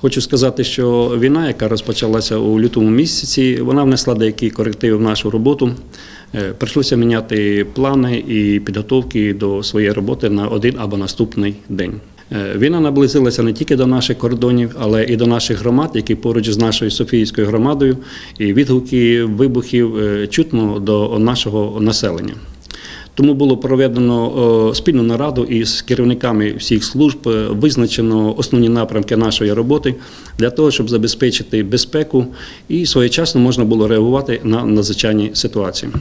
Хочу сказати, що війна, яка розпочалася у лютому місяці, вона внесла деякі корективи в нашу роботу. Е, Прийшлося міняти плани і підготовки до своєї роботи на один або наступний день. Е, Війна наблизилася не тільки до наших кордонів, але і до наших громад, які поруч з нашою Софіївською громадою, і відгуки вибухів е, чутно до нашого населення. Тому було проведено е, спільну нараду із керівниками всіх служб, е, визначено основні напрямки нашої роботи для того, щоб забезпечити безпеку і своєчасно можна було реагувати на надзвичайні ситуації.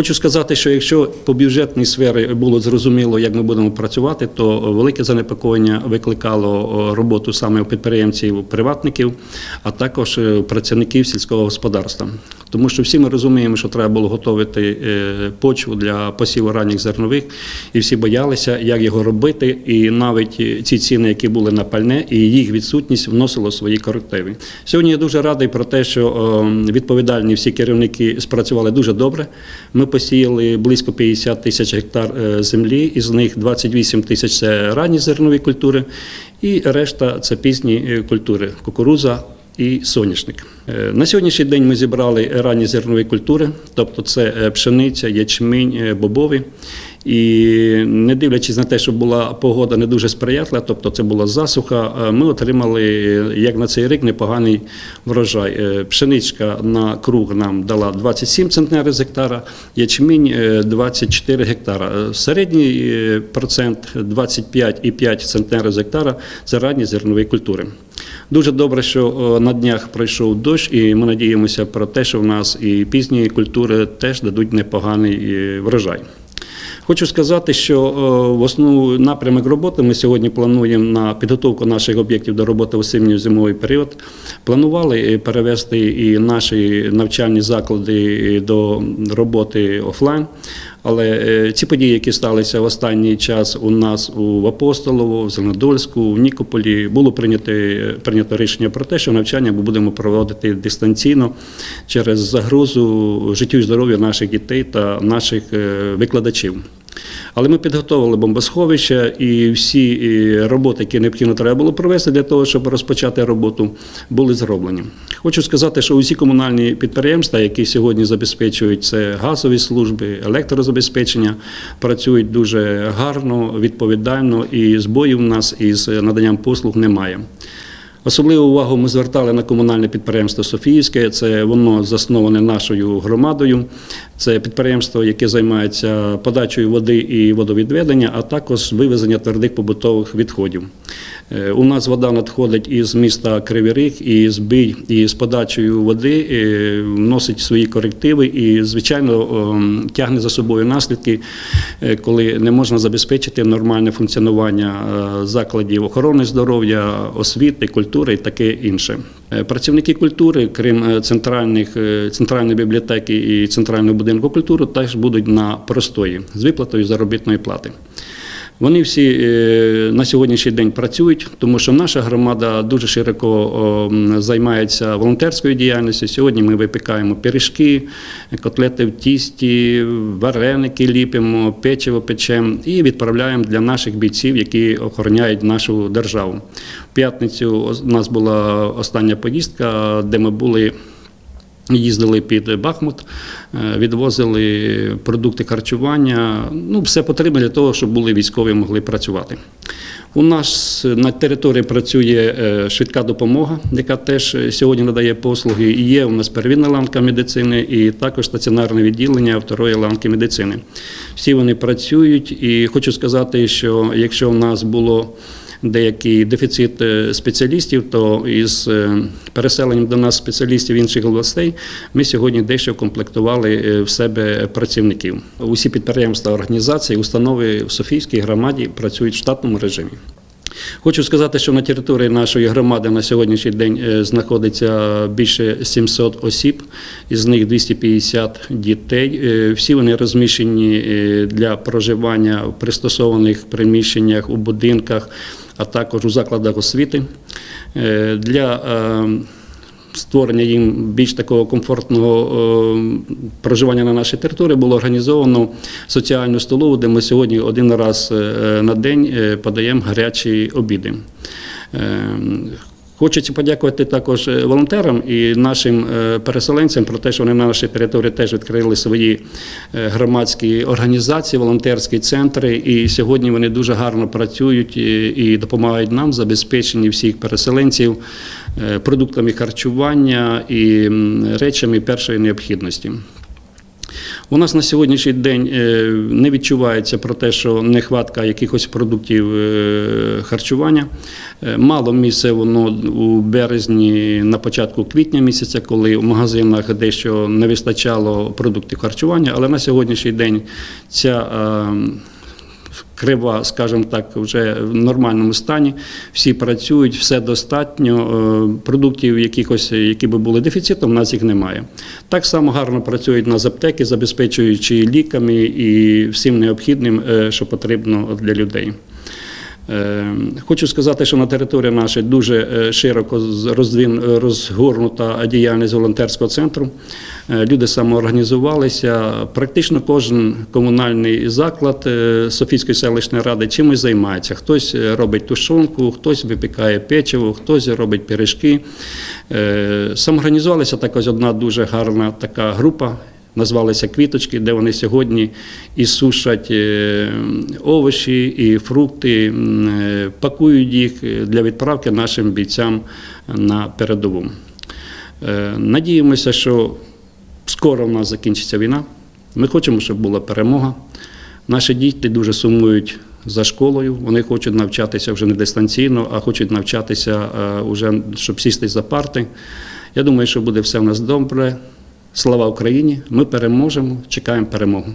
Хочу сказати, що якщо по бюджетній сфері було зрозуміло, як ми будемо працювати, то велике занепокоєння викликало е, роботу саме у підприємців, приватників, а також е, працівників сільського господарства. Тому що всі ми розуміємо, що треба було готувати е, почву для посіву ранніх зернових, і всі боялися, як його робити. І навіть ці ціни, які були на пальне, і їх відсутність вносило свої корективи. Сьогодні я дуже радий про те, що е, відповідальні всі керівники спрацювали дуже добре. Ми посіяли близько 50 тисяч гектар е, землі, із них 28 тисяч це ранні зернові культури, і решта це пізні е, культури кукуруза і соняшник. Е, На сьогоднішній день ми зібрали ранні зернові культури, тобто це пшениця, ячмінь, бобові. І не дивлячись на те, що була погода не дуже сприятлива, тобто це була засуха, е, ми отримали як на цей рік непоганий врожай. Е, Пшеничка на круг нам дала 27 центнерів з гектара, ячмінь е, 24 гектара. Е, Середній е, процент 25,5 центнерів з гектара це ранні зернові культури. Дуже добре, що на днях пройшов дощ, і ми надіємося про те, що в нас і пізні культури теж дадуть непоганий врожай. Хочу сказати, що е, в основу напрямок роботи ми сьогодні плануємо на підготовку наших об'єктів до роботи в осінньо-зимовий період. Планували е, перевести і наші навчальні заклади до роботи офлайн. Але е, ці події, які сталися в останній час у нас у Апостолово, в Зеленодольську, в Нікополі, було прийнято, прийнято рішення про те, що навчання ми будемо проводити дистанційно через загрозу життю і здоров'я наших дітей та наших е, викладачів. Але ми підготовили бомбосховища і всі роботи, які необхідно треба було провести для того, щоб розпочати роботу, були зроблені. Хочу сказати, що усі комунальні підприємства, які сьогодні забезпечують це газові служби, електрозабезпечення, працюють дуже гарно, відповідально, і збоїв у нас із наданням послуг немає. Особливу увагу ми звертали на комунальне підприємство Софіївське. Це воно засноване нашою громадою. Це підприємство, яке займається подачею води і водовідведення, а також вивезення твердих побутових відходів. Е, У нас вода надходить із міста Кривий Ріг, і збій і з подачею води е, вносить свої корективи і, звичайно, тягне за собою наслідки, е, коли не можна забезпечити нормальне функціонування закладів охорони здоров'я, освіти, культури і таке інше. Е, Працівники культури, крім е, центральних, е, центральної бібліотеки і центрального будинку культури, теж будуть на простої з виплатою заробітної плати. Вони всі е, на сьогоднішній день працюють, тому що наша громада дуже широко займається волонтерською діяльністю. Сьогодні ми випікаємо пиріжки, котлети в тісті, вареники ліпимо, печиво печемо і відправляємо для наших бійців, які охороняють нашу державу. В п'ятницю у нас була остання поїздка, де ми були. Їздили під Бахмут, е, відвозили продукти харчування. Ну, все потрібно для того, щоб були військові могли працювати. У нас на території працює е, швидка допомога, яка теж сьогодні надає послуги. Є у нас первинна ланка медицини, і також стаціонарне відділення второї ланки медицини. Всі вони працюють, і хочу сказати, що якщо в нас було деякий дефіцит е, спеціалістів, то із е, переселенням до нас спеціалістів інших областей ми сьогодні дещо комплектували е, в себе працівників. Усі підприємства, організації, установи в Софійській громаді працюють в штатному режимі. Хочу сказати, що на території нашої громади на сьогоднішній день знаходиться більше 700 осіб, із них 250 дітей. Всі вони розміщені для проживання в пристосованих приміщеннях у будинках, а також у закладах освіти. Е, Для е, створення їм більш такого комфортного е, проживання на нашій території було організовано соціальну столову, де ми сьогодні один раз на день подаємо гарячі обіди. Хочеться подякувати також е, волонтерам і нашим е, переселенцям про те, що вони на нашій території теж відкрили свої е, громадські організації, волонтерські центри. І сьогодні вони дуже гарно працюють і, допомагають нам в забезпеченні всіх переселенців продуктами харчування і речами першої необхідності. У нас на сьогоднішній день е, не відчувається про те, що нехватка якихось продуктів е, харчування. Е, Мало місце воно у березні, на початку квітня місяця, коли в магазинах дещо не вистачало продуктів харчування, але на сьогоднішній день ця крива, скажімо так, вже в нормальному стані. Всі працюють, все достатньо. Е, Продуктів якихось, які би були дефіцитом, у нас їх немає. Так само гарно працюють на аптеки, забезпечуючи ліками і всім необхідним, е, що потрібно для людей. Е, Хочу сказати, що на території нашої дуже е, широко роздвін- розгорнута діяльність волонтерського центру. Е, Люди самоорганізувалися. Практично кожен комунальний заклад е, Софійської селищної ради чимось займається. Хтось е, робить тушонку, хтось випікає печиво, хтось робить пиріжки. Е, Самоорганізувалася також одна дуже гарна така група назвалися квіточки, де вони сьогодні і сушать е, овочі, і фрукти, е, пакують їх для відправки нашим бійцям на передову. Е, Надіємося, що скоро в нас закінчиться війна. Ми хочемо, щоб була перемога. Наші діти дуже сумують за школою. Вони хочуть навчатися вже не дистанційно, а хочуть навчатися е, уже, щоб сісти за парти. Я думаю, що буде все в нас добре. Слава Україні! Ми переможемо, чекаємо перемогу.